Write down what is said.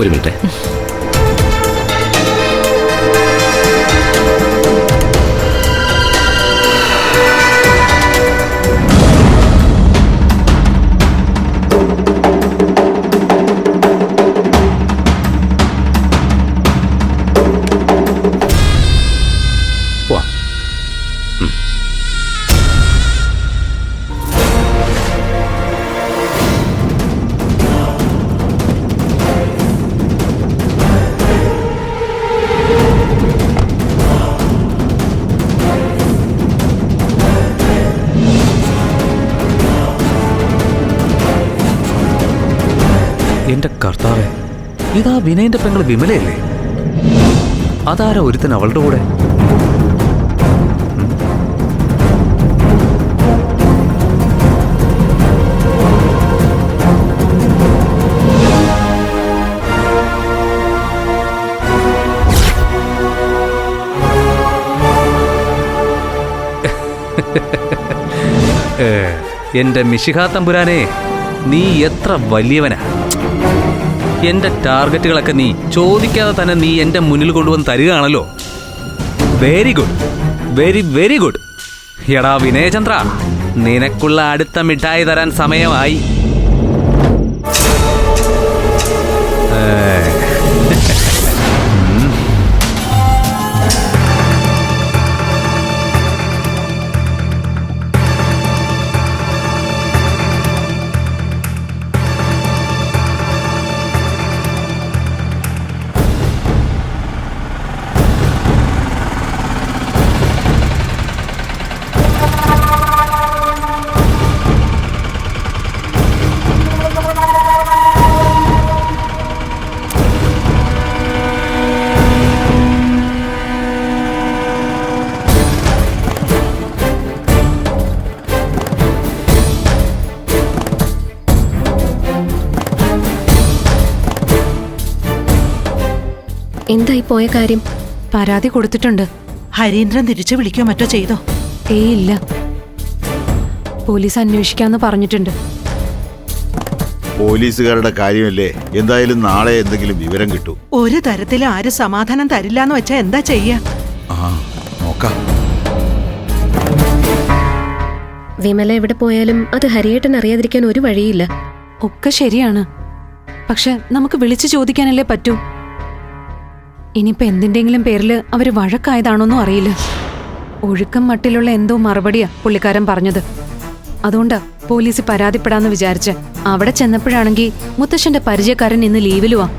ഒരു മിനിറ്റ്. എന്റെ കർത്താവെ ഇതാ വിനയന്റെ പെങ്ങൾ വിമലയല്ലേ? അതാരാ ഒരുത്തൻ അവളുടെ കൂടെ? എന്റെ മിശിഹാ തമ്പുരാനെ നീ എത്ര വലിയവനാ. എന്റെ ടാർഗറ്റുകളൊക്കെ നീ ചോദിക്കാതെ തന്നെ നീ എന്റെ മുന്നിൽ കൊണ്ടുവന്ന് തരികയാണല്ലോ. Very good very very good എടാ വിനയചന്ദ്ര നിനക്കുള്ള അടുത്ത മിഠായി തരാൻ സമയമായി. ഏ. എന്തായി പോയ കാര്യം? പരാതി കൊടുത്തിട്ടുണ്ട്. ഹരീന്ദ്രൻ തിരിച്ചു വിളിക്കോ മറ്റോ ചെയ്തോ? ഏയ് ഇല്ല. പോലീസ് അന്വേഷിക്കാന്ന് പറഞ്ഞിട്ടുണ്ട്. പോലീസുകാരുടെ കാര്യമല്ലേ? എന്തായാലും നാളെ എന്തെങ്കിലും വിവരം കിട്ടൂ. ഒരു തരത്തിൽ ആരും സമാധാനം തരില്ല എന്ന് വെച്ചാ എന്താ ചെയ്യാ? ആ നോക്കാം. വിമല എവിടെ പോയാലും അത് ഹരിയേട്ടൻ അറിയാതിരിക്കാൻ ഒരു വഴിയില്ല. ഒക്കെ ശരിയാണ്. പക്ഷെ നമുക്ക് വിളിച്ചു ചോദിക്കാനല്ലേ പറ്റൂ? ഇനിയിപ്പോ എന്തിന്റെങ്കിലും പേരിൽ അവർ വഴക്കായതാണോന്നും അറിയില്ല. ഒഴുക്കം മട്ടിലുള്ള എന്തോ മറുപടിയാ പുള്ളിക്കാരൻ പറഞ്ഞത്. അതുകൊണ്ടാ പോലീസ് പരാതിപ്പെടാന്ന് വിചാരിച്ച്. അവിടെ ചെന്നപ്പോഴാണെങ്കിൽ മുത്തശ്ശന്റെ പരിചയക്കാരൻ ഇന്ന് ലീവിലുവാ.